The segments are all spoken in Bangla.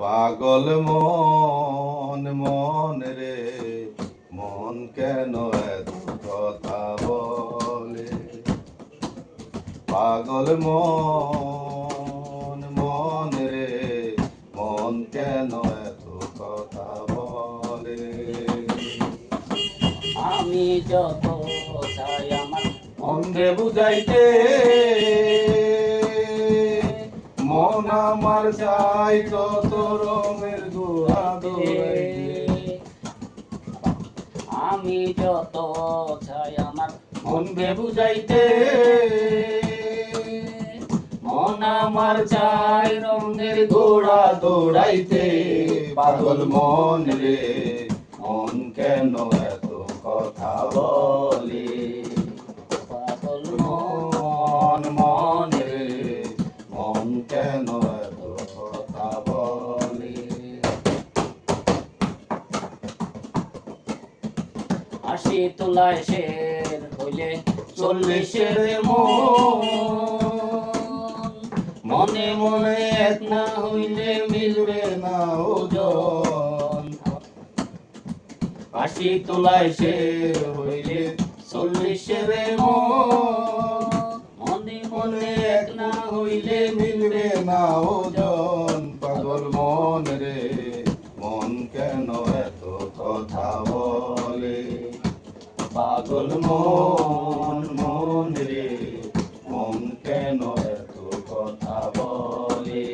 পাগল মন মন রে, মন কেন এত কথা বলে? পাগল মন মন রে, মন কেন এত কথা বলে? আমি যত চাই আমার মন্দে বুঝাইতে মন আমার চাই তত রঙের আমি যত চাই আমার মনকে বুঝাইতে। মন আমার চাই রঙের ঘোড়া দৌড়াইতে পাগল মন রে মন কেন এত কথা বলে? পাগল মন আশি তোলায় শের হইলে চল্লিশের মন। মনে মনে এক না হইলে মিলবে না ওজন। আশি তোলায় শের হইলে চল্লিশের মনে মনে এক না হইলে মিলবে না ওজন। পাগল মন রে। পাগল মন মন রে, মন কেন এত কথা বলে?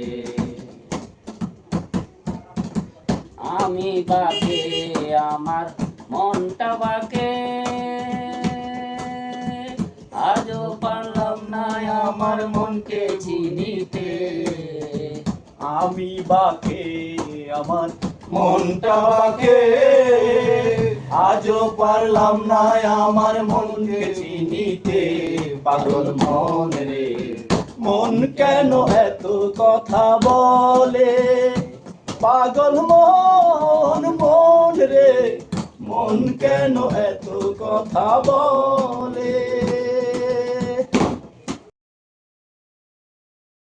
আমি বাকে আমার মনটা বাকে আজও পারলাম না আমার মনকে চিনিতে। আমি বাকে আমার মনটা বাকে আজও পারলাম না আমার মনকে চিনিতে। পাগল মন রে, মন কেন এত কথা বলে? পাগল মন মন রে, মন কেন এত কথা বলে?